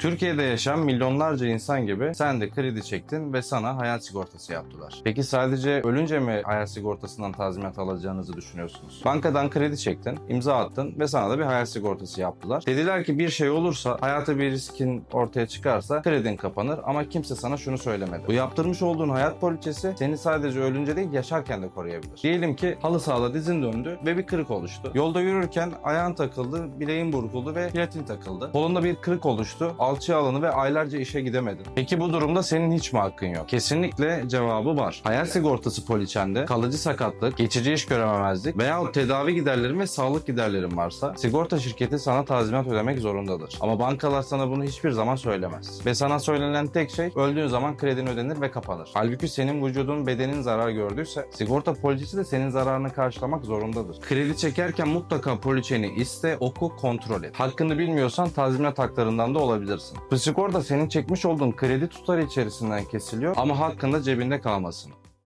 Türkiye'de yaşayan milyonlarca insan gibi sen de kredi çektin ve sana hayat sigortası yaptılar. Peki sadece ölünce mi hayat sigortasından tazminat alacağınızı düşünüyorsunuz? Bankadan kredi çektin, imza attın ve sana da bir hayat sigortası yaptılar. Dediler ki bir şey olursa, hayata bir riskin ortaya çıkarsa kredin kapanır ama kimse sana şunu söylemedi. Bu yaptırmış olduğun hayat poliçesi seni sadece ölünce değil yaşarken de koruyabilir. Diyelim ki halı sahada dizin döndü ve bir kırık oluştu. Yolda yürürken ayağın takıldı, bileğin burkuldu ve platin takıldı. Kolunda bir kırık oluştu, alçı alanı ve aylarca işe gidemedin. Peki bu durumda senin hiç mi hakkın yok? Kesinlikle cevabı var. Hayat sigortası poliçende kalıcı sakatlık, geçici iş görememezlik veya tedavi giderlerin ve sağlık giderlerin varsa sigorta şirketi sana tazminat ödemek zorundadır. Ama bankalar sana bunu hiçbir zaman söylemez. Ve sana söylenen tek şey öldüğün zaman kredin ödenir ve kapanır. Halbuki senin vücudun bedenin zarar gördüyse sigorta poliçesi de senin zararını karşılamak zorundadır. Kredi çekerken mutlaka poliçeni iste, oku, kontrol et. Hakkını bilmiyorsan tazminat haklarından da olabilirsin. Bu sigorta senin çekmiş olduğun kredi tutarı içerisinden kesiliyor ama hakkında cebinde kalmasın.